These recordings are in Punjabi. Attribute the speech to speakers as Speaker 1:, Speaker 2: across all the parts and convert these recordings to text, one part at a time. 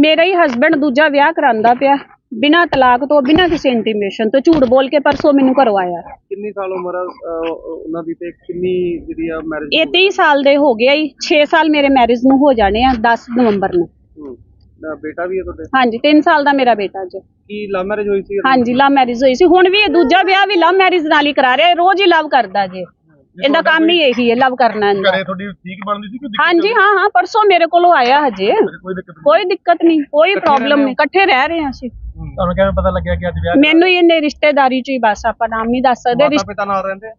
Speaker 1: ਮੇਰਾ ਹੀ ਹਸਬੰਡ ਦੂਜਾ ਵਿਆਹ ਕਰਾਂਦਾ ਪਿਆ ਬਿਨਾਂ ਤਲਾਕ ਤੋਂ ਬਿਨਾਂ ਕਿਸੇ ਇੰਟੀਮੇਸ਼ਨ ਤੋਂ ਝੂਠ ਬੋਲ ਕੇ ਪਰਸੋਂ ਮੈਨੂੰ ਕਰਵਾਇਆ
Speaker 2: ਕਿੰਨੀ ਸਾਲ ਉਮਰ ਆ ਅਹ, ਉਹਨਾਂ ਦੀ ਤੇ ਕਿੰਨੀ ਜਿਹੜੀ ਆ ਮੈਰਿਜ
Speaker 1: ਇਹ 23 ਸਾਲ ਦੇ ਹੋ ਗਿਆ ਹੀ 6 ਸਾਲ ਮੇਰੇ ਮੈਰਿਜ ਨੂੰ ਹੋ ਜਾਣੇ ਆ 10 ਨਵੰਬਰ ਨੂੰ।
Speaker 2: ਬੇਟਾ ਵੀ ਹੈ ਤੁਹਾਡੇ?
Speaker 1: ਹਾਂਜੀ 3 ਸਾਲ ਦਾ ਮੇਰਾ ਬੇਟਾ ਜੀ।
Speaker 2: ਕੀ ਲਵ ਮੈਰਿਜ ਹੋਈ ਸੀ
Speaker 1: ਹਾਂਜੀ ਲਵ ਮੈਰਿਜ ਹੋਈ ਸੀ। ਹੁਣ ਵੀ ਇਹ ਦੂਜਾ ਵਿਆਹ ਵੀ ਲਵ ਮੈਰਿਜ ਨਾਲ ਹੀ ਕਰਾ ਰਿਹਾ। ਇਹ ਰੋਜ਼ ਹੀ ਲਵ ਕਰਦਾ ਜੀ। ਇਹਦਾ ਕੰਮ ਹੀ ਇਹੀ ਹੈ ਲਵ ਕਰਨਾ ਇਹਦਾ।
Speaker 3: ਘਰੇ ਤੁਹਾਡੀ ਠੀਕ ਬਣਦੀ ਸੀ ਕਿ ਦਿੱਕਤ
Speaker 1: ਹਾਂਜੀ ਹਾਂ ਹਾਂ ਪਰਸੋਂ ਮੇਰੇ ਕੋਲੋਂ ਆਇਆ ਹਜੇ।
Speaker 3: ਕੋਈ ਦਿੱਕਤ
Speaker 1: ਕੋਈ ਦਿੱਕਤ ਨਹੀਂ ਕੋਈ ਪ੍ਰੋਬਲਮ ਨਹੀਂ। ਇਕੱਠੇ ਰਹਿ ਰਹੇ ਹਾਂ ਅਸੀਂ।
Speaker 3: ਤੁਹਾਨੂੰ ਕਿਵੇਂ ਪਤਾ ਲੱਗਿਆ ਕਿ ਅੱਜ ਵਿਆਹ
Speaker 1: ਮੈਨੂੰ ਹੀ? ਇਹਨੇ ਰਿਸ਼ਤੇਦਾਰੀ ਚ ਹੀ ਬਸ ਆਪਾਂ ਨਾਮ ਨਹੀਂ ਦੱਸ ਸਕਦੇ
Speaker 2: ਮਾਤਾ ਪਿਤਾ ਨਾਲ ਰਹਿੰਦੇ ਆ?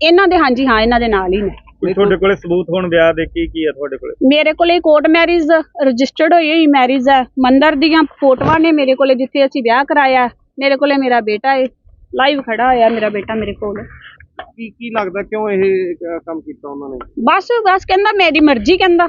Speaker 1: ਇਹਨਾਂ ਦੇ ਹਾਂਜੀ ਹਾਂ ਇਹਨਾਂ ਦੇ ਨਾਲ ਹੀ ਨੇ।
Speaker 2: ਤੁਹਾਡੇ ਕੋਲੇ ਸਬੂਤ ਹੁਣ ਵਿਆਹ ਦੇ ਕੀ ਕੀ ਆ ਤੁਹਾਡੇ ਕੋਲੇ?
Speaker 1: ਮੇਰੇ ਕੋਲੇ ਕੋਰਟ ਮੈਰਿਜ ਰਜਿਸਟਰਡ ਹੋਈ ਹੋਈ ਮੈਰਿਜ ਹੈ ਮੰਦਰ ਦੀਆਂ ਫੋਟੋਆਂ ਨੇ ਮੇਰੇ ਕੋਲੇ ਜਿੱਥੇ ਅਸੀਂ ਵਿਆਹ ਕਰਾਇਆ। ਮੇਰੇ ਕੋਲੇ ਮੇਰਾ ਬੇਟਾ ਹੈ ਲਾਈਵ ਖੜਾ ਹੋਇਆ ਮੇਰਾ ਬੇਟਾ ਮੇਰੇ ਕੋਲ।
Speaker 2: ਕੀ ਕੀ ਲੱਗਦਾ ਕਿਉਂ ਇਹ ਕੰਮ ਕੀਤਾ ਉਹਨਾਂ ਨੇ?
Speaker 1: ਬਸ ਬਸ ਕਹਿੰਦਾ ਮੇਰੀ ਮਰਜ਼ੀ ਕਹਿੰਦਾ।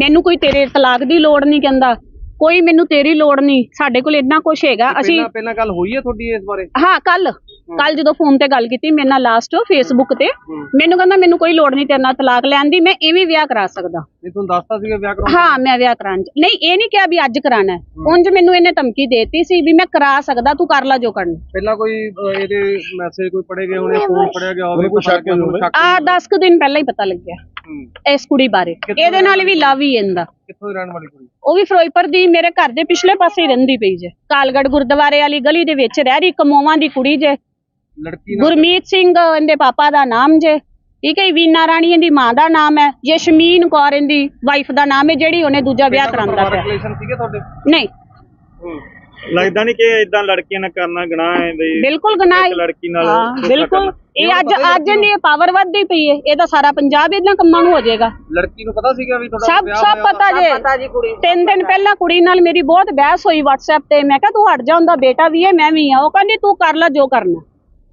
Speaker 1: ਮੈਨੂੰ ਕੋਈ ਤੇਰੇ ਤਲਾਕ ਦੀ ਲੋੜ ਨਹੀਂ ਕਹਿੰਦਾ। ਕੋਈ ਮੈਨੂੰ ਤੇਰੀ ਲੋੜ ਨਹੀਂ। ਸਾਡੇ ਕੋਲ ਇੰਨਾ ਕੁਝ ਹੈਗਾ ਅਸੀਂ
Speaker 2: ਪਹਿਲਾਂ ਪਹਿਲਾਂ ਗੱਲ ਹੋਈ ਹੈ ਤੁਹਾਡੀ ਇਸ ਬਾਰੇ?
Speaker 1: ਹਾਂ ਕੱਲ ਕੱਲ ਜਦੋਂ ਫੋਨ ਤੇ ਗੱਲ ਕੀਤੀ ਮੇਰੇ ਨਾਲ ਲਾਸਟ ਫੇਸਬੁੱਕ ਤੇ ਮੈਨੂੰ ਕਹਿੰਦਾ ਮੈਨੂੰ ਕੋਈ ਲੋੜ ਨਹੀਂ ਤੇਰੇ ਨਾਲ ਤਲਾਕ ਲੈਣ ਦੀ ਮੈਂ ਇਵੇਂ ਵਿਆਹ ਕਰਾ ਸਕਦਾ।
Speaker 2: ਨਹੀਂ ਤੁਹਾਨੂੰ ਦੱਸਤਾ ਸੀਗਾ ਵਿਆਹ ਕਰਾਉਣ
Speaker 1: ਹਾਂ ਮੈਂ ਵਿਆਹ ਕਰਾਉਣ ਨਹੀਂ ਇਹ ਨਹੀਂ ਕਿਹਾ ਵੀ ਅੱਜ ਕਰਾਣਾ ਉਂਝ ਮੈਨੂੰ ਇਹਨੇ ਧਮਕੀ ਦੇਤੀ ਸੀ ਵੀ ਮੈਂ ਕਰਾ ਸਕਦਾ ਤੂੰ ਕਰ ਲੈ ਜੋ ਕਰਨਾ।
Speaker 2: ਪਹਿਲਾਂ ਕੋਈ ਇਹਦੇ ਮੈਸੇਜ ਕੋਈ ਪੜੇ ਗਏ ਹੋਣੇ ਫੋਨ ਪੜਿਆ ਗਿਆ ਹੋਵੇ
Speaker 3: ਕੋਈ ਸ਼ੱਕ।
Speaker 1: ਆ 10 ਕੁ ਦਿਨ ਪਹਿਲਾਂ ਹੀ ਪਤਾ ਲੱਗਿਆ। ਇਸ ਕੁੜੀ ਬਾਰੇ। ਇਹਦੇ ਨਾਲ ਵੀ ਲਵ ਹੀ ਇਹਦਾ।
Speaker 2: ਕਿੱਥੋਂ ਦੀ ਰਹਿਣ ਵਾਲੀ ਕੁੜੀ?
Speaker 1: ਉਹ ਵੀ ਫਿਰੋਜ਼ਪੁਰ ਦੀ ਮੇਰੇ ਘਰ ਦੇ ਪਿਛਲੇ ਪਾਸੇ ਹੀ ਰਹਿੰਦੀ ਪਈ ਜੇ। ਕਾਲਗੜ ਗੁਰਦੁਆਰੇ ਵਾਲੀ ਗਲੀ ਦੇ ਵਿੱਚ ਰਹਿ ਰਹੀ ਕਮੋਵਾਂ ਦੀ ਕੁੜੀ ਜੇ।
Speaker 2: ਲੜਕੀ ਨਾਲ
Speaker 1: ਗੁਰਮੀਤ ਸਿੰਘ ਇਹਦੇ ਪਾਪਾ ਦਾ ਨਾਮ ਜੇ। ਠੀਕ ਹੈ ਜੀ, ਵੀਨਾ ਰਾਣੀ ਇਹਦੀ ਮਾਂ ਦਾ ਨਾਮ ਹੈ। ਯਸ਼ਮੀਨ ਕੌਰ ਇਹਦੀ ਵਾਈਫ ਦਾ ਨਾਮ ਹੈ ਜਿਹੜੀ ਉਹਨੇ ਦੂਜਾ ਵਿਆਹ ਕਰਾਂਦਾ ਪਿਆ।
Speaker 2: ਰਿਲੇਸ਼ਨ ਸੀਗੇ ਤੁਹਾਡੇ?
Speaker 1: ਨਹੀਂ।
Speaker 4: ਲੱਗਦਾ ਨਹੀਂ ਕਿ ਇਦਾਂ ਲੜਕੀਆਂ ਨਾਲ ਕਰਨਾ ਗੁਨਾਹ ਹੈ ਬਈ
Speaker 1: ਬਿਲਕੁਲ ਗੁਨਾਹ
Speaker 4: ਇੱਕ ਲੜਕੀ ਨਾਲ
Speaker 1: ਹਾਂ ਬਿਲਕੁਲ। ਇਹ ਅੱਜ ਅੱਜ ਇਹਦੀ ਪਾਵਰ ਵੱਧਦੀ ਪਈ ਹੈ। ਇਹਦਾ ਸਾਰਾ ਪੰਜਾਬ ਇਹਨਾਂ ਕੰਮਾਂ ਨੂੰ ਹੋ ਜਾਏਗਾ।
Speaker 2: ਲੜਕੀ ਨੂੰ ਪਤਾ ਸੀਗਾ ਵੀ ਤੁਹਾਡਾ
Speaker 1: ਸਭ
Speaker 2: ਵਿਆਹ
Speaker 1: ਸਭ
Speaker 2: ਹੋਇਆ
Speaker 1: ਪਤਾ ਜੇ। ਤਿੰਨ ਦਿਨ ਪਹਿਲਾਂ ਕੁੜੀ ਨਾਲ ਮੇਰੀ ਬਹੁਤ ਬਹਿਸ ਹੋਈ WhatsApp ਤੇ। ਮੈਂ ਕਿਹਾ ਤੂੰ ਹਟ ਜਾ ਹੁੰਦਾ ਬੇਟਾ ਵੀ ਹੈ ਮੈਂ ਵੀ ਆ ਉਹ ਕਹਿੰਦੀ ਤੂੰ ਕਰ ਲੈ ਜੋ ਕਰਨਾ।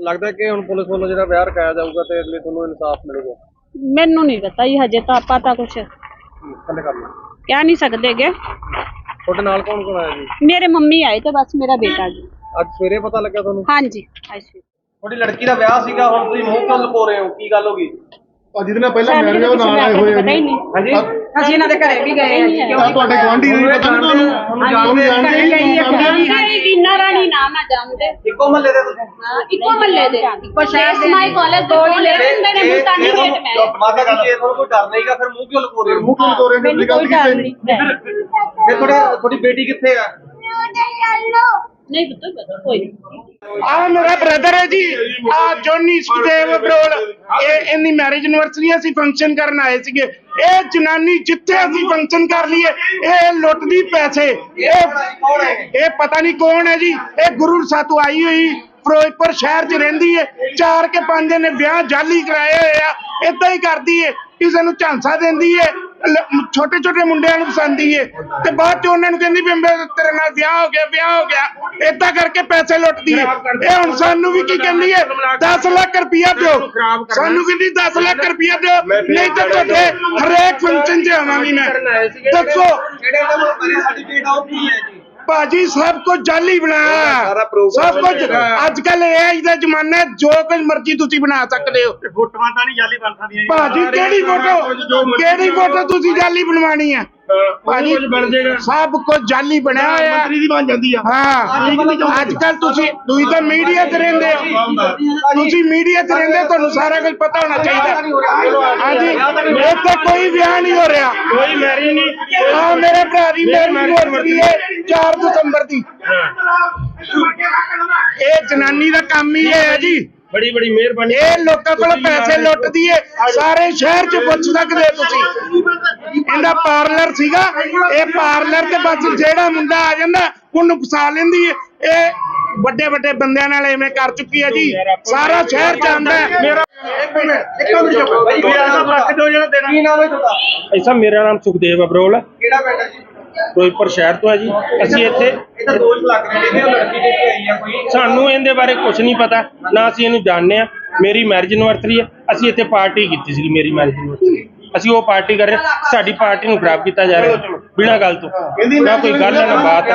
Speaker 2: ਲੱਗਦਾ ਕਿ ਹੁਣ ਪੁਲਿਸ ਵੱਲੋਂ ਜਿਹੜਾ ਵਿਆਹ ਰਖਾਇਆ ਜਾਊਗਾ ਤੇ ਅਗਲੇ ਤੁਹਾਨੂੰ ਇਨਸਾਫ ਮਿਲੇਗਾ।
Speaker 1: ਮੈਨੂੰ ਨਹੀਂ ਪਤਾ ਜੀ ਹਜੇ ਤਾਂ ਆਪਾਂ ਤਾਂ ਕੁਝ ਕਹਿ
Speaker 2: ਹੂੰ, ਥੱਲੇ ਕਰ ਲਓ।
Speaker 1: ਨਹੀਂ ਸਕਦੇਗੇ
Speaker 2: ਤੁਹਾਡੇ ਨਾਲ ਕੌਣ ਕੌਣ ਆਇਆ ਜੀ?
Speaker 1: ਮੇਰੇ ਮੰਮੀ ਆਏ ਤੇ ਬਸ ਮੇਰਾ ਬੇਟਾ ਜੀ।
Speaker 2: ਅੱਜ ਸਵੇਰੇ ਪਤਾ ਲੱਗਾ ਤੁਹਾਨੂੰ?
Speaker 1: ਹਾਂਜੀ। ਅੱਛਾ
Speaker 2: ਤੁਹਾਡੀ ਲੜਕੀ ਦਾ ਵਿਆਹ ਸੀਗਾ ਹੁਣ ਤੁਸੀਂ ਮੂੰਹ ਕਿਉਂ ਲੁਕੋ ਰਹੇ ਹੋ ਕੀ ਗੱਲ ਹੋ ਗਈ?
Speaker 3: ਜਿਹਦੇ ਨਾਲ ਪਹਿਲਾਂ ਮਿਲ ਰਿਹਾ ਉਹ ਨਾਲ ਆਏ ਹੋਏ ਆ
Speaker 1: ਪਤਾ ਹੀ
Speaker 3: ਜੀ
Speaker 1: ਨਹੀਂ।
Speaker 2: ਹਾਂਜੀ।
Speaker 5: ਅਸੀਂ ਇਹਨਾਂ ਦੇ ਘਰੇ ਵੀ ਗਏ ਆ ਜੀ
Speaker 3: ਆ ਤੁਹਾਡੇ ਗਵਾਂਢੀ ਨਹੀਂ ਪਤਾ ਨੀ ਤੁਹਾਨੂੰ? ਜਾਣਦੇ ਹੀ ਨਹੀਂ ਜਾਣਦੇ
Speaker 1: ਵੀਨਾ ਰਾਣੀ ਨਾਮ ਹੈ ਜਾਣਦੇ।
Speaker 2: ਇੱਕੋ ਮਹੱਲੇ ਦੇ ਤੁਸੀਂ?
Speaker 1: ਹਾਂ ਇੱਕੋ ਮਹੱਲੇ ਦੇ। ਇੱਕੋ ਸ਼ਹਿਰ ਦੇ ਮਾਈ ਕਾਲਜ ਦੋ ਹੀ ਲੈ ਹੁੰਦੇ ਨੇ ਮੁਲਤਾਨੀ ਗੇਟ ਮੈਂ।
Speaker 2: ਮਾਤਾ ਜੀ ਜੇ ਤੁਹਾਨੂੰ ਕੋਈ ਡਰ ਨਹੀਂਗਾ ਫਿਰ ਮੂੰਹ ਕਿਉਂ ਲੁਕੋ ਰਹੇ ਹੋ?
Speaker 3: ਮੂੰਹ ਕਿਉਂ ਤੋਰੇ ਨੇ ਗੱਲ ਕੀਤੀ ਨਹੀਂ।
Speaker 2: ਫਿਰ ਤੁਹਾਡੇ ਤੁਹਾਡੀ ਬੇਟੀ ਕਿੱਥੇ ਆ?
Speaker 1: ਨਹੀਂ ਪੁੱਤ ਪਤਾ ਕੋਈ ਨਹੀਂ।
Speaker 6: ਆ ਮੇਰਾ ਬ੍ਰਦਰ ਹੈ ਜੀ। ਆ ਜੋਨੀ ਸੁਖਦੇਵ ਬਰੋਲ ਇਹ ਇੰਨੀ ਮੈਰਿਜ ਐਨਵਰਸਰੀ ਅਸੀਂ ਫੰਕਸ਼ਨ ਕਰਨ ਆਏ ਸੀਗੇ। ਇਹ ਜਨਾਨੀ ਜਿੱਥੇ ਅਸੀਂ ਫੰਕਸ਼ਨ ਕਰ ਲਈਏ, ਇਹ ਲੁੱਟਦੀ ਪੈਸੇ। ਇਹ ਇਹ ਪਤਾ ਨਹੀਂ ਕੌਣ ਹੈ ਜੀ। ਇਹ ਗੁਰੂ ਸਾਤੋਂ ਆਈ ਹੋਈ ਫਿਰੋਜ਼ਪੁਰ ਸ਼ਹਿਰ 'ਚ ਰਹਿੰਦੀ ਹੈ। ਚਾਰ ਕੇ ਪੰਜ ਨੇ ਵਿਆਹ ਜਾਲੀ ਕਰਾਏ ਹੋਏ ਆ। ਇਦਾਂ ਹੀ ਕਰਦੀ ਹੈ। ਕਿਸੇ ਨੂੰ ਝਾਂਸਾ ਦਿੰਦੀ ਹੈ। ਛੋਟੇ ਛੋਟੇ ਮੁੰਡਿਆਂ ਨੂੰ ਪਸੰਦੀ ਹੈ ਤੇ ਬਾਅਦ ਚ ਉਹਨਾਂ ਨੂੰ ਕਹਿੰਦੀ ਵੀ ਮੇਰੇ ਤੇਰੇ ਨਾਲ ਵਿਆਹ ਹੋ ਗਿਆ, ਵਿਆਹ ਹੋ ਗਿਆ। ਇਦਾਂ ਕਰਕੇ ਪੈਸੇ ਲੁੱਟਦੀ ਹੈ ਇਹ ਹੁਣ ਸਾਨੂੰ ਵੀ ਕੀ ਕਹਿੰਦੀ ਹੈ 10 ਲੱਖ ਰੁਪਇਆ ਦਿਓ। ਸਾਨੂੰ ਕਹਿੰਦੀ 10 ਲੱਖ ਰੁਪਇਆ ਦਿਓ। ਨਹੀਂ ਤਾਂ ਤੁਹਾਡੇ ਹਰੇਕ ਫੰਕਸ਼ਨ 'ਚ ਆਵਾਂਗੀ ਮੈਂ। ਦੱਸੋ।
Speaker 2: ਜਿਹੜੇ ਉਹਨਾਂ ਨੂੰ ਸਰਟੀਫਿਕੇਟ ਆ ਕੀ ਹੈ
Speaker 6: ਭਾਜੀ ਸਭ ਕੁਝ ਜਾਲੀ ਬਣਾਇਆ
Speaker 2: ਸਾਰਾ
Speaker 6: ਸਭ ਕੁਝ। ਅੱਜ ਕੱਲ ਇਹ ਦਾ ਜ਼ਮਾਨਾ ਹੈ, ਜੋ ਕੁਝ ਮਰਜ਼ੀ ਤੁਸੀਂ ਬਣਾ ਸਕਦੇ ਹੋ।
Speaker 4: ਫੋਟੋਆਂ ਤਾਂ ਨਹੀਂ ਜਾਲੀ ਬਣ ਸਕਦੀਆਂ
Speaker 6: ਭਾਜੀ ਕਿਹੜੀ ਫੋਟੋ ਕਿਹੜੀ ਫੋਟੋ ਤੁਸੀਂ ਜਾਲੀ ਬਣਵਾਣੀ ਹੈ? ਭਾਜੀ
Speaker 4: ਬਣ ਜਾਏਗਾ।
Speaker 6: ਸਭ ਕੁਝ ਜਾਲੀ ਬਣਿਆ ਹੋਇਆ।
Speaker 3: ਮੰਤਰੀ ਦੀ ਬਣ ਜਾਂਦੀ ਆ।
Speaker 6: ਹਾਂ। ਅੱਜ ਕੱਲ ਤੁਸੀਂ ਤੁਸੀਂ ਤਾਂ ਮੀਡੀਆ 'ਚ ਰਹਿੰਦੇ ਹੋ। ਤੁਸੀਂ ਮੀਡੀਆ 'ਚ ਰਹਿੰਦੇ ਹੋ, ਤੁਹਾਨੂੰ ਸਾਰਾ ਕੁਝ ਪਤਾ ਹੋਣਾ ਚਾਹੀਦਾ। ਹਾਂਜੀ। ਇੱਥੇ ਕੋਈ ਵਿਆਹ ਨਹੀਂ ਹੋ ਰਿਹਾ।
Speaker 4: ਕੋਈ ਮੈਰਿਜ ਨਹੀਂ।
Speaker 6: ਹਾਂ ਮੇਰੇ ਭਰਾ ਦੀ ਮੈਰਿਜ ਹੋ ਰਹੀ ਹੈ 4 ਦਸੰਬਰ ਦੀ। ਇਹ ਜਨਾਨੀ ਦਾ ਕੰਮ ਹੀ ਇਹ ਹੈ ਜੀ।
Speaker 4: ਬੜੀ ਬੜੀ ਮਿਹਰਬਾਨੀ।
Speaker 6: ਇਹ ਲੋਕਾਂ ਕੋਲ ਪੈਸੇ ਲੁੱਟਦੀ ਏ ਸਾਰੇ ਸ਼ਹਿਰ 'ਚ ਪੁੱਛ ਸਕਦੇ ਤੁਸੀਂ। ਇਹਦਾ ਪਾਰਲਰ ਸੀਗਾ ਇਹ ਪਾਰਲਰ ਤੇ ਬਸ ਜਿਹੜਾ ਮੁੰਡਾ ਆ ਜਾਂਦਾ ਉਹਨੂੰ ਫਸਾ ਲੈਂਦੀ ਏ। ਇਹ ਵੱਡੇ ਵੱਡੇ ਬੰਦਿਆਂ ਨਾਲ ਐਵੇਂ ਕਰ ਚੁੱਕੀ ਹੈ ਜੀ। ਸਾਰਾ ਸ਼ਹਿਰ ਜਾਣਦਾ ਹੈ। ਮੇਰਾ ਇੱਕ ਮਿੰਟ ਇੱਕ ਮਿੰਟ ਚੁੱਪ
Speaker 2: ਕੀ ਨਾਮ ਹੈ ਤੁਹਾਡਾ?
Speaker 7: ਐਸਾ ਮੇਰਾ ਨਾਮ ਸੁਖਦੇਵ ਅਬਰੋਲ ਹੈ।
Speaker 2: ਕਿਹੜਾ ਪਿੰਡ ਹੈ ਜੀ?
Speaker 7: ਫਿਰੋਜ਼ਪੁਰ ਸ਼ਹਿਰ ਤੋਂ ਹੈ ਜੀ। ਅਸੀਂ ਇੱਥੇ
Speaker 2: ਇਹ ਤਾਂ ਦੋਸ਼ ਲੱਗ ਰਹੇ ਨੇ ਲੜਕੀ ਦੇ ਕੇ ਆਈ ਆ ਕੋਈ।
Speaker 7: ਸਾਨੂੰ ਇਹਦੇ ਬਾਰੇ ਕੁਝ ਨਹੀਂ ਪਤਾ। ਨਾ ਅਸੀਂ ਇਹਨੂੰ ਜਾਣਦੇ ਆ ਮੇਰੀ ਮੈਰਿਜ ਐਨਵਰਸਰੀ ਹੈ। ਅਸੀਂ ਇੱਥੇ ਪਾਰਟੀ ਕੀਤੀ ਸੀ ਮੇਰੀ ਮੈਰਿਜ ਐਨਵਰਸਰੀ ਅਸੀਂ ਉਹ ਪਾਰਟੀ ਕਰ ਰਹੇ। ਸਾਡੀ ਪਾਰਟੀ ਨੂੰ ਖਰਾਬ ਕੀਤਾ ਜਾ ਰਿਹਾ ਬਿਨਾਂ ਗੱਲ ਤੋਂ ਨਾ ਕੋਈ ਗੱਲ ਨਾ ਬਾਤ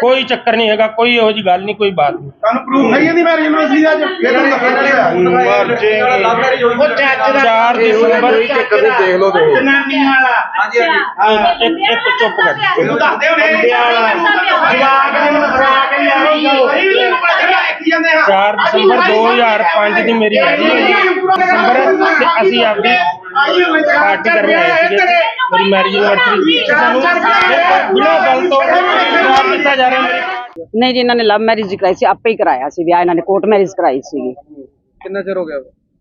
Speaker 7: ਕੋਈ ਚੱਕਰ ਨਹੀਂ ਹੈਗਾ ਕੋਈ ਇਹੋ ਜੀ ਗੱਲ ਨਹੀਂ ਕੋਈ ਬਾਤ ਨਹੀਂ
Speaker 3: ਤੁਹਾਨੂੰ ਪ੍ਰੂਫ ਹੈ ਇਹਦੀ ਮੈਰਿਜ ਯੂਨੀਵਰਸਿਟੀ ਦਾ ਅੱਜ ਫਿਰ
Speaker 6: ਉਹ ਚੱਜ ਦਾ
Speaker 7: 4 ਦਸੰਬਰ
Speaker 3: ਦੇਖ ਲਓ ਤੇ
Speaker 6: ਜਨਾਨੀ ਵਾਲਾ
Speaker 2: ਹਾਂਜੀ ਹਾਂਜੀ
Speaker 7: ਹਾਂ, ਇੱਕ ਇੱਕ ਚੁੱਪ ਕਰ
Speaker 6: ਇਹਨੂੰ ਦੱਸਦੇ ਹੋਣੇ ਜਵਾਬ ਜਿਹਨੂੰ ਫਰਾ ਕੇ ਲਿਆਓ
Speaker 3: ਕੀ ਜਾਂਦੇ ਹਾਂ
Speaker 7: 4 ਦਸੰਬਰ 2005 ਦੀ ਮੇਰੀ ਮੈਰਿਜ ਹੋਈ ਹੈ। ਦਸੰਬਰ ਤੇ ਅਸੀਂ ਆਪਦੀ ਪਾਰਟੀ ਕਰਨ ਆਏ ਸੀਗੇ। ਮੇਰੀ ਮੈਰਿਜ ਐਨਵਰਸਰੀ ਸਾਨੂੰ ਬਿਨਾਂ ਗੱਲ ਤੋਂ ਖਰਾਬ ਕੀਤਾ ਜਾ ਰਿਹਾ। ਮੇਰੀ
Speaker 5: ਨਹੀਂ ਜੀ ਇਹਨਾਂ ਨੇ ਲਵ ਮੈਰਿਜ ਕਰਾਈ ਸੀ ਆਪੇ ਹੀ ਕਰਾਇਆ ਸੀ ਵਿਆਹ ਇਹਨਾਂ ਨੇ ਕੋਰਟ ਮੈਰਿਜ ਕਰਾਈ ਸੀਗੀ।
Speaker 2: ਕਿੰਨਾ ਚਿਰ ਹੋ ਗਿਆ?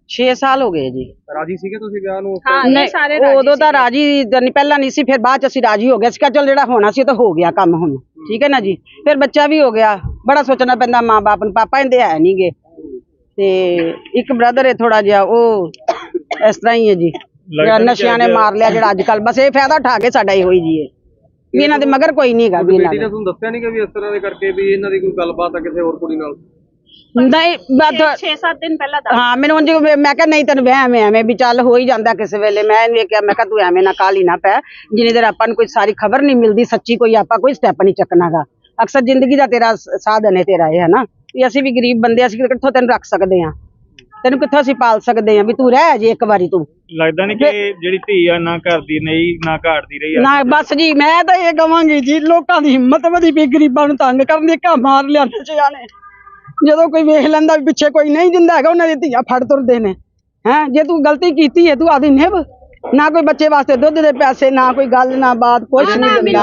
Speaker 5: 6 ਸਾਲ ਹੋ ਗਏ ਜੀ।
Speaker 2: ਰਾਜੀ ਸੀਗੇ ਤੁਸੀਂ ਵਿਆਹ ਨੂੰ?
Speaker 1: ਹਾਂ ਸਾਰੇ ਰਾਜੀ
Speaker 5: ਉਦੋਂ ਤਾਂ ਰਾਜੀ ਨਹੀਂ ਪਹਿਲਾਂ ਨਹੀਂ ਸੀ ਫਿਰ ਬਾਅਦ ਚ ਅਸੀਂ ਰਾਜੀ ਹੋ ਗਏ। ਸੀ ਕਿਹਾ ਚਲ ਜਿਹੜਾ ਹੋਣਾ ਸੀ ਉਹ ਤਾਂ ਹੋ ਗਿਆ ਕੰਮ ਹੁਣ। ਠੀਕ ਹੈ ਨਾ ਜੀ? ਫਿਰ ਬੱਚਾ ਵੀ ਹੋ ਗਿਆ। ਬੜਾ ਸੋਚਣਾ ਪੈਂਦਾ ਮਾਂ-ਬਾਪ ਨੂੰ ਪਾਪਾ ਇਹਦੇ ਹੈ ਨਹੀਂਗੇ ਤੇ ਇੱਕ ਬ੍ਰਦਰ ਹੈ ਥੋੜਾ ਜਿਹਾ ਉਹ ਇਸ ਤਰ੍ਹਾਂ ਹੀ ਹੈ ਜੀ। ਜਿਹੜਾ ਨਸ਼ਿਆਂ ਨੇ ਮਾਰ ਲਿਆ ਜਿਹੜਾ ਅੱਜ ਕੱਲ ਬਸ ਇਹ ਫਾਇਦਾ ਉਠਾ ਕੇ ਸਾਡਾ ਇਹੋ ਹੀ ਜੀ ਹੈ ਵੀ ਇਹਨਾਂ ਦੇ ਮਗਰ ਕੋਈ ਨਹੀਂ ਹੈਗਾ ਵੀ ਇਹਨਾਂ
Speaker 2: ਬੇਟੀ ਨੇ
Speaker 5: ਦਾ।
Speaker 2: ਤੁਹਾਨੂੰ ਦੱਸਿਆ ਨਹੀਂ ਕਿ ਵੀ ਇਸ ਤਰ੍ਹਾਂ ਦੇ ਕਰਕੇ ਵੀ ਇਹਨਾਂ ਦੀ ਕੋਈ ਗੱਲਬਾਤ ਆ ਕਿਸੇ ਹੋਰ ਕੁੜੀ ਨਾਲ?
Speaker 5: ਨਹੀਂ ਬਸ
Speaker 1: 6-7 ਦਿਨ ਪਹਿਲਾਂ ਦੱਸ
Speaker 5: ਹਾਂ ਮੈਨੂੰ ਉਂਝ ਮੈਂ ਕਿਹਾ ਨਹੀਂ ਤੈਨੂੰ ਵਹਿਮ ਹੈ ਐਵੇਂ ਵੀ ਚੱਲ ਹੋ ਹੀ ਜਾਂਦਾ ਕਿਸੇ ਵੇਲੇ। ਮੈਂ ਇਹਨੂੰ ਇਹ ਕਿਹਾ ਮੈਂ ਕਿਹਾ ਤੂੰ ਐਵੇਂ ਨਾ ਕਾਲੀ ਨਾ ਪੈ। ਜਿੰਨੀ ਦੇਰ ਆਪਾਂ ਨੂੰ ਕੋਈ ਸਾਰੀ ਖਬਰ ਨਹੀਂ ਮਿਲਦੀ ਸੱਚੀ ਕੋਈ ਆਪਾਂ ਕੋਈ ਸਟੈਪ ਨਹੀਂ ਚੱਕਣਾਗਾ ਅਕਸਰ ਜ਼ਿੰਦਗੀ ਦਾ ਤੇਰਾ ਸਾਧਨ ਹੈ ਤੇਰਾ ਇਹ ਹੈ ਨਾ ਵੀ ਅਸੀਂ ਵੀ ਗਰੀਬ ਬੰਦੇ ਅਸੀਂ ਕਿੱਥੋਂ ਤੈਨੂੰ ਰੱਖ ਸਕਦੇ ਹਾਂ? ਤੈਨੂੰ ਕਿੱਥੋਂ ਅਸੀਂ ਪਾਲ ਸਕਦੇ ਹਾਂ ਵੀ ਤੂੰ ਰਹਿ ਜੇ ਇੱਕ ਵਾਰੀ ਤੂੰ?
Speaker 4: ਲੱਗਦਾ ਨਹੀਂ ਕਿ ਜਿਹੜੀ ਧੀ ਆ ਨਾ ਘਰ ਦੀ ਨਹੀਂ ਨਾ ਘਾਟ ਦੀ ਰਹੀ ਆ।
Speaker 5: ਨਾ ਬਸ ਜੀ ਮੈਂ ਤਾਂ ਇਹ ਕਵਾਂਗੀ ਜੀ ਲੋਕਾਂ ਦੀ ਹਿੰਮਤ ਵਧੀ ਪਈ ਗਰੀਬਾਂ ਨੂੰ ਤੰਗ ਕਰਨ ਦੀ ਘਾ ਮਾਰ ਲਿਆਂਦੇ ਸਿਆਣੇ ਜਦੋਂ ਕੋਈ ਵੇਖ ਲੈਂਦਾ ਵੀ ਪਿੱਛੇ ਕੋਈ ਨਹੀਂ ਦਿੰਦਾ ਹੈਗਾ ਉਹਨਾਂ ਦੀ ਧੀਆਂ ਫੜ ਤੁਰਦੇ ਨੇ। ਹੈ ਜੇ ਤੂੰ ਗਲਤੀ ਕੀਤੀ ਹੈ ਤੂੰ ਆਦੀ ਨਿਭ। ਨਾ ਕੋਈ ਬੱਚੇ ਵਾਸਤੇ ਦੁੱਧ ਦੇ ਪੈਸੇ ਨਾ ਕੋਈ ਗੱਲ ਨਾ ਬਾਤ ਕੁਛ ਨਹੀਂ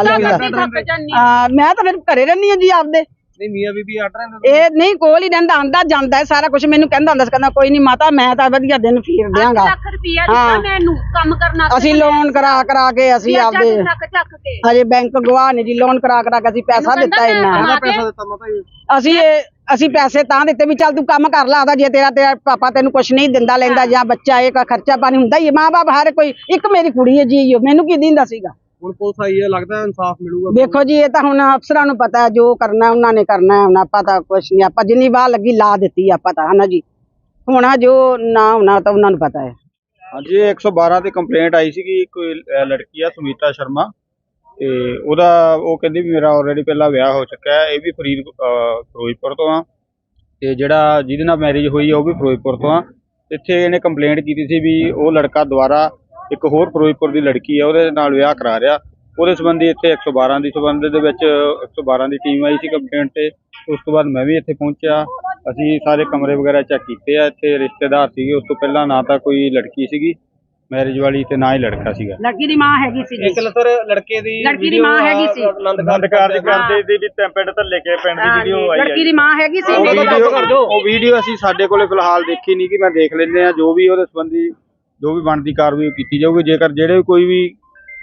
Speaker 5: ਆ ਮੈਂ ਤਾਂ ਫਿਰ ਘਰੇ ਰਹਿੰਦੀ ਹਾਂ ਜੀ ਆਪਦੇ।
Speaker 2: ਨਹੀਂ ਮੀਆਂ ਬੀਬੀ
Speaker 5: ਇਹ ਨਹੀਂ ਕੋਲ ਹੀ ਰਹਿੰਦਾ ਆਂਦਾ ਜਾਂਦਾ ਹੈ ਸਾਰਾ ਕੁਝ ਮੈਨੂੰ ਕਹਿੰਦਾ ਹੁੰਦਾ ਸੀ ਕਹਿੰਦਾ ਕੋਈ ਨਹੀਂ ਮਾਤਾ ਮੈਂ ਤਾਂ ਵਧੀਆ ਦਿਨ ਫੇਰ ਦਿਆਂਗਾ।
Speaker 1: ਲੱਖ ਰੁਪਇਆ
Speaker 5: ਹਾਂ।
Speaker 1: ਦਿੱਤਾ ਮੈਨੂੰ ਕੰਮ ਕਰਨਾ
Speaker 5: ਅਸੀਂ ਲੋਨ ਕਰਾ ਕਰਾ ਕੇ ਅਸੀਂ ਆਪਦੇ
Speaker 1: ਚੱਕ ਚੱਕ ਕੇ।
Speaker 5: ਹਜੇ ਬੈਂਕ ਗਵਾਹ ਨੇ ਜੀ ਲੋਨ ਕਰਾ ਕਰਾ ਕੇ ਅਸੀਂ ਪੈਸਾ
Speaker 1: ਮੈਨੂੰ
Speaker 5: ਦਿੱਤਾ
Speaker 1: ਕਹਿੰਦਾ
Speaker 5: ਇੰਨਾ।
Speaker 1: ਹਾਂ।
Speaker 2: ਪੈਸਾ ਦਿੱਤਾ ਮਾਤਾ ਜੀ?
Speaker 5: ਅਸੀਂ ਇਹ ਅਸੀਂ ਪੈਸੇ ਤਾਂ ਦਿੱਤੇ ਵੀ ਚੱਲ ਤੂੰ ਕੰਮ ਕਰ ਲਾ ਆਦਾ ਜੇ ਤੇਰਾ ਤੇਰਾ ਪਾਪਾ ਤੈਨੂੰ ਕੁਛ ਨਹੀਂ ਦਿੰਦਾ ਲੈਂਦਾ ਜਾਂ ਬੱਚਾ ਇਹ ਕਾ ਖਰਚਾ ਪਾਣੀ ਹੁੰਦਾ ਹੀ ਹੈ ਮਾਂ-ਬਾਪ ਹਰ ਕੋਈ ਇੱਕ ਮੇਰੀ ਕੁੜੀ ਹੈ ਜੀ ਮੈਨੂੰ ਕੀ ਦਿੰਦਾ ਸੀਗਾ?
Speaker 2: ਹੁਣ ਪੁਲਿਸ ਆਈ ਹੈ ਲੱਗਦਾ ਇਨਸਾਫ ਮਿਲੂਗਾ
Speaker 5: ਵੇਖੋ ਜੀ ਇਹ ਤਾਂ ਹੁਣ ਅਫਸਰਾਂ ਨੂੰ ਪਤਾ ਹੈ ਜੋ ਕਰਨਾ ਉਹਨਾਂ ਨੇ ਕਰਨਾ ਹੈ ਹੁਣ ਆਪਾਂ ਤਾਂ ਕੁਛ ਨਹੀਂ ਆਪਾਂ ਜਿੰਨੀ ਵਾਰ ਲੱਗੀ ਲਾ ਦਿੱਤੀ ਆਪਾਂ ਤਾਂ ਹਨਾ ਜੀ? ਹੋਣਾ ਜੋ ਨਾ ਹੋਣਾ ਤਾਂ ਉਹਨਾਂ ਨੂੰ ਪਤਾ ਹੈ।
Speaker 8: ਹਾਂਜੀ ਇਹ 112 ਤੇ ਕੰਪਲੇਂਟ ਆਈ ਸੀਗੀ ਕੋਈ ਲੜਕੀ ਆ ਸੁਮੀਤਾ ਸ਼ਰਮਾ। ਤੇ ਉਹਦਾ ਉਹ ਕਹਿੰਦੀ ਵੀ ਮੇਰਾ ਆਲਰੇਡੀ ਪਹਿਲਾਂ ਵਿਆਹ ਹੋ ਚੁੱਕਾ ਹੈ ਇਹ ਵੀ ਫਰੀਦ ਫਿਰੋਜ਼ਪੁਰ ਤੋਂ ਆ। ਤੇ ਜਿਹੜਾ ਜਿਹਦੇ ਨਾਲ ਮੈਰਿਜ ਹੋਈ ਆ ਉਹ ਵੀ ਫਿਰੋਜ਼ਪੁਰ ਤੋਂ ਆ। ਇੱਥੇ ਇਹਨੇ ਕੰਪਲੇਂਟ ਕੀਤੀ ਸੀ ਵੀ ਉਹ ਲੜਕਾ ਦੁਬਾਰਾ ਇੱਕ ਹੋਰ ਫਿਰੋਜ਼ਪੁਰ ਦੀ ਲੜਕੀ ਆ ਉਹਦੇ ਨਾਲ ਵਿਆਹ ਕਰਾ ਰਿਹਾ। ਉਹਦੇ ਸੰਬੰਧੀ ਇੱਥੇ 112 ਦੀ ਸੰਬੰਧ ਦੇ ਵਿੱਚ 112 ਦੀ ਟੀਮ ਆਈ ਸੀ ਕੰਪਲੇਂਟ ਤੇ। ਉਸ ਤੋਂ ਬਾਅਦ ਮੈਂ ਵੀ ਇੱਥੇ ਪਹੁੰਚਿਆ। ਅਸੀਂ ਸਾਰੇ ਕਮਰੇ ਵਗੈਰਾ ਚੈੱਕ ਕੀਤੇ ਆ। ਇੱਥੇ ਰਿਸ਼ਤੇਦਾਰ ਸੀਗੇ। ਉਸ ਤੋਂ ਪਹਿਲਾਂ ਨਾ ਤਾਂ ਕੋਈ ਲੜਕੀ ਸੀਗੀ। ਮੈਰਿਜ ਵਾਲੀ ਤੇ ਨਾ ਹੀ ਲੜਕਾ ਸੀਗਾ।
Speaker 5: ਲੜਕੀ ਦੀ ਮਾਂ ਹੈਗੀ ਸੀ
Speaker 2: ਇੱਕ ਸਰ ਲੜਕੇ ਦੀ
Speaker 5: ਲੜਕੀ ਦੀ ਮਾਂ ਹੈਗੀ ਸੀ।
Speaker 4: ਆਨੰਦ ਕਾਰਜ ਕਰਦੇ ਦੀ ਵੀ ਟੈਂਪੇਟ ਥੱਲੇ ਕੇ ਪਿੰਡ ਦੀ ਵੀਡੀਓ ਆਈ ਆ
Speaker 5: ਲੜਕੀ ਦੀ ਮਾਂ ਹੈਗੀ ਸੀ।
Speaker 8: ਉਹ ਵੀਡੀਓ ਅਸੀਂ ਸਾਡੇ ਕੋਲੇ ਫਿਲਹਾਲ ਦੇਖੀ ਨਹੀਂ ਕਿ ਮੈਂ ਦੇਖ ਲੈਂਦੇ ਆ ਜੋ ਵੀ ਉਹਦੇ ਸੰਬੰਧੀ ਜੋ ਵੀ ਬਣਦੀ ਕਾਰਵਾਈ ਉਹ ਕੀਤੀ ਜਾਊਗੀ। ਜੇਕਰ ਜਿਹੜੇ ਕੋਈ ਵੀ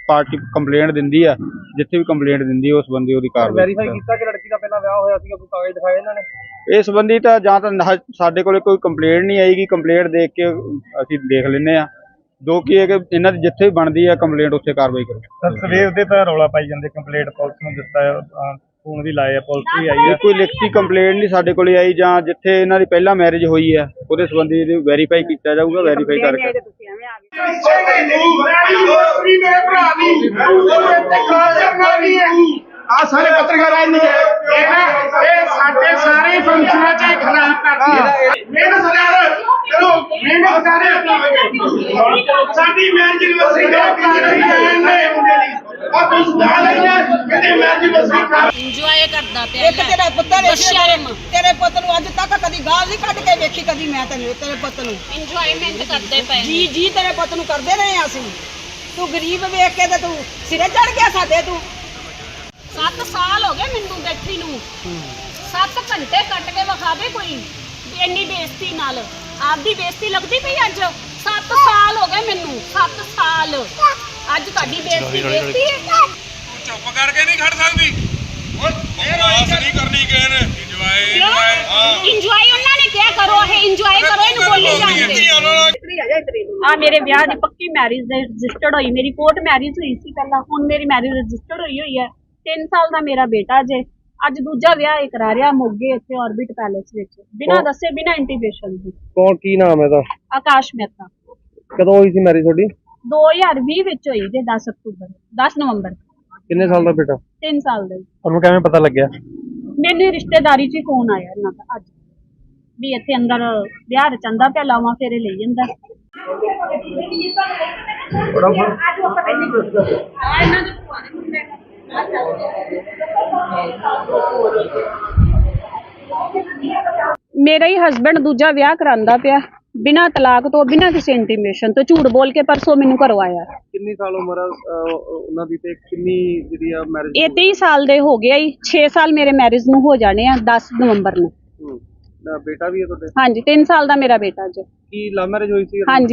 Speaker 8: ਪਾਰਟੀ ਕੰਪਲੇਂਟ ਦਿੰਦੀ ਆ ਜਿੱਥੇ ਵੀ ਕੰਪਲੇਂਟ ਦਿੰਦੀ ਆ ਉਸ ਸੰਬੰਧੀ ਉਹਦੀ ਕਾਰਵਾਈ
Speaker 2: ਵੈਰੀਫਾਈ ਕੀਤਾ ਕਿ ਲੜਕੀ ਦਾ ਪਹਿਲਾਂ ਵਿਆਹ ਹੋਇਆ ਸੀਗਾ ਕੋਈ ਕਾਗਜ਼ ਦਿਖਾਏ ਇਹਨਾਂ ਨੇ?
Speaker 8: ਇਸ ਸੰਬੰਧੀ ਤਾਂ ਜਾਂ ਤਾਂ ਨਾ- ਸਾਡੇ ਕੋਲੇ ਕੋਈ ਕੰਪਲੇਂਟ ਨਹੀਂ ਆਏਗੀ। ਕੰਪਲੇਂਟ ਦੇਖ ਕੇ ਅਸੀਂ ਦੇਖ ਲੈਂਦੇ ਆ ਜੋ ਕਿ ਹੈ ਕਿ ਇਹਨਾਂ ਦੀ ਜਿੱਥੇ ਵੀ ਬਣਦੀ ਆ ਕੰਪਲੇਂਟ ਉੱਥੇ ਕਾਰਵਾਈ ਕਰੋ।
Speaker 4: ਸਰ ਸਵੇਰ ਦੇ ਤਾਂ ਰੌਲਾ ਪਾਈ ਜਾਂਦੇ ਕੰਪਲੀਟ ਪੁਲਿਸ ਨੂੰ ਦਿੱਤਾ ਹੈ ਫੋਨ ਵੀ ਲਾਏ ਆ ਪੁਲਿਸ ਵੀ ਆਈ ਆ
Speaker 8: ਕੋਈ ਲਿਖਤੀ ਕੰਪਲੇਂਟ ਨਹੀਂ ਸਾਡੇ ਕੋਲੇ ਆਈ ਜਾਂ ਜਿੱਥੇ ਇਹਨਾਂ ਦੀ ਪਹਿਲਾਂ ਮੈਰਿਜ ਹੋਈ ਹੈ ਉਹਦੇ ਸੰਬੰਧੀ ਵੈਰੀਫਾਈ ਕੀਤਾ ਜਾਊਗਾ ਵੈਰੀਫਾਈ ਕਰਕੇ।
Speaker 6: ਯੂਨੀਵਰਸਿਟੀ ਮੇਰੇ ਭਰਾ ਦੀ। ਉਹ ਇੱਥੇ ਕਲਾਸ ਕਰਨਾ ਵੀ ਹੈ। ਆ ਸਾਰੇ ਪੱਤਰਕਾਰ ਆਏ ਨੇ ਇਹ ਨਾ ਇਹ ਸਾਡੇ ਸਾਰੇ ਫੰਕਸ਼ਨਾਂ 'ਚ ਇਹ ਖਰਾਬ ਕਰਦੀ ਹੈ। ਮਿਹਨਤ ਕਰ ਚਲੋ ਮਿਹਨਤ ਕਰ ਸਾਡੀ ਮੈਰਿਜ ਯੂਨੀਵਰਸਿਟੀ ਦੇ ਕਾਰਨ ਨੇ ਆ ਤੁਸੀਂ ਲਾ ਲੈਣਾ ਕਹਿੰਦੇ ਮੈਰਿਜ ਯੂਨੀਵਰਸਿਟੀ ਕਰ
Speaker 1: ਇੰਜੋਏ ਕਰਦਾ ਪਿਆ
Speaker 5: ਇੱਕ ਤੇਰਾ ਪੁੱਤਰ ਹੈ
Speaker 1: ਬਸ਼ਰਮ
Speaker 5: ਤੇਰੇ ਪੁੱਤ ਨੂੰ ਅੱਜ ਤੱਕ ਕਦੀ ਗਾਲ ਨਹੀਂ ਕੱਢ ਕੇ ਵੇਖੀ ਕਦੀ ਮੈਂ ਤੈਨੂੰ ਤੇਰੇ ਪੁੱਤ ਨੂੰ।
Speaker 1: ਇੰਜੋਇਮੈਂਟ ਕਰਦੇ ਪਏ
Speaker 5: ਜੀ ਜੀ ਤੇਰੇ ਪੁੱਤ ਨੂੰ ਕਰਦੇ ਰਹੇ ਹਾਂ ਅਸੀਂ। ਤੂੰ ਗਰੀਬ ਵੇਖ ਕੇ ਤੇ ਤੂੰ ਸਿਰੇ ਚੜ ਗਿਆ ਸਾਡੇ ਤੂੰ।
Speaker 1: 7 ਸਾਲ ਹੋ ਗਏ ਮੈਨੂੰ ਬੈਠੀ ਨੂੰ। 7 ਘੰਟੇ ਕੱਟ ਕੇ ਵਿਖਾ ਦੇ ਕੋਈ ਇੰਨੀ ਬੇਇੱਜ਼ਤੀ ਨਾਲ। ਆਪਦੀ ਬੇਇੱਜ਼ਤੀ ਲੱਗਦੀ ਪਈ ਅੱਜ? 7 ਸਾਲ ਹੋ ਗਏ ਮੈਨੂੰ 7 ਸਾਲ। ਅੱਜ ਤੁਹਾਡੀ ਬੇਇੱਜ਼ਤੀ ਬੇਇੱਜ਼ਤੀ ਹੈ?
Speaker 3: ਚੁੱਪ ਕਰਕੇ ਨਹੀਂ ਖੜ ਸਕਦੀ। ਓਏ
Speaker 1: ਕਿਉਂ? ਇੰਜੋਏ ਉਹਨਾਂ ਨੇ ਕਿਹਾ ਕਰੋ ਇਹ ਇੰਜੋਏ ਕਰੋ ਇਹਨੂੰ ਬੋਲੀ ਜਾਂਦੇ ਆ ਮੇਰੇ ਵਿਆਹ ਦੀ ਪੱਕੀ ਮੈਰਿਜ ਰਜਿਸਟਰਡ ਹੋਈ ਮੇਰੀ ਕੋਰਟ ਮੈਰਿਜ ਹੋਈ ਸੀ ਪਹਿਲਾਂ। ਹੁਣ ਮੇਰੀ ਮੈਰਿਜ ਰਜਿਸਟਰਡ ਹੋਈ ਹੋਈ ਹੈ। 3 ਸਾਲ ਦਾ ਮੇਰਾ ਬੇਟਾ ਜੇ। ਅੱਜ ਦੂਜਾ ਵਿਆਹ ਇਹ ਕਰਾ ਰਿਹਾ ਮੋਗੇ ਇੱਥੇ ਆਰਬਿਟ ਪੈਲੇਸ ਵਿੱਚ। ਬਿਨਾਂ ਦੱਸੇ ਬਿਨਾਂ ਇੰਟੀਮੇਸ਼ਨ ਦੇ
Speaker 2: ਕੌਣ? ਕੀ ਨਾਮ ਹੈ
Speaker 1: ਆਕਾਸ਼ ਮਹਿਤਾ।
Speaker 2: ਕਦੋਂ ਹੋਈ ਸੀ ਮੈਰਿਜ ਤੁਹਾਡੀ?
Speaker 1: 2020 ਵਿੱਚ ਹੋਈ ਜੇ 10 ਅਕਤੂਬਰ 10 ਨਵੰਬਰ।
Speaker 2: ਕਿੰਨੇ ਸਾਲ ਦਾ ਬੇਟਾ?
Speaker 1: 3 ਸਾਲ ਦੇ
Speaker 2: ਤੁਹਾਨੂੰ ਕਿਵੇਂ ਪਤਾ ਲੱਗਿਆ?
Speaker 1: ਮੈਨੂੰ ਰਿਸ਼ਤੇਦਾਰੀ 'ਚ ਫੋਨ ਆਇਆ ਇਹਨਾਂ ਦਾ ਅੱਜ। ਵੀ ਇੱਥੇ ਅੰਦਰ ਵਿਆਹ ਰਚੰਦਾ ਪਿਆ ਲਾਵਾਂ ਫੇਰੇ ਲਈ ਜਾਂਦਾ। ਮੇਰਾ ਹੀ ਹਸਬੰਡ ਦੂਜਾ ਵਿਆਹ ਕਰਾਂਦਾ ਪਿਆ। ਬਿਨਾਂ ਤਲਾਕ ਤੋਂ ਬਿਨਾਂ ਕਿਸੇ ਇੰਟੀਮੇਸ਼ਨ ਤੋਂ ਝੂਠ ਬੋਲ ਕੇ ਪਰਸੋਂ ਮੈਨੂੰ ਕਰਵਾਇਆ
Speaker 2: ਕਿੰਨੀ ਸਾਲ ਉਮਰ ਆ ਅਹ, ਉਹਨਾਂ ਦੀ ਤੇ ਕਿੰਨੀ ਜਿਹੜੀ ਆ ਮੈਰਿਜ
Speaker 1: ਇਹ 23 ਸਾਲ ਦੇ ਹੋ ਗਿਆ ਹੀ 6 ਸਾਲ ਮੇਰੇ ਮੈਰਿਜ ਨੂੰ ਹੋ ਜਾਣੇ ਆ 10 ਨਵੰਬਰ ਨੂੰ।
Speaker 2: ਬੇਟਾ ਵੀ ਹੈ ਤੁਹਾਡੇ?
Speaker 1: ਹਾਂਜੀ 3 ਸਾਲ ਦਾ ਮੇਰਾ ਬੇਟਾ ਜੀ।
Speaker 2: ਕੀ ਲਵ ਮੈਰਿਜ ਹੋਈ ਸੀ
Speaker 1: ਹਾਂਜੀ।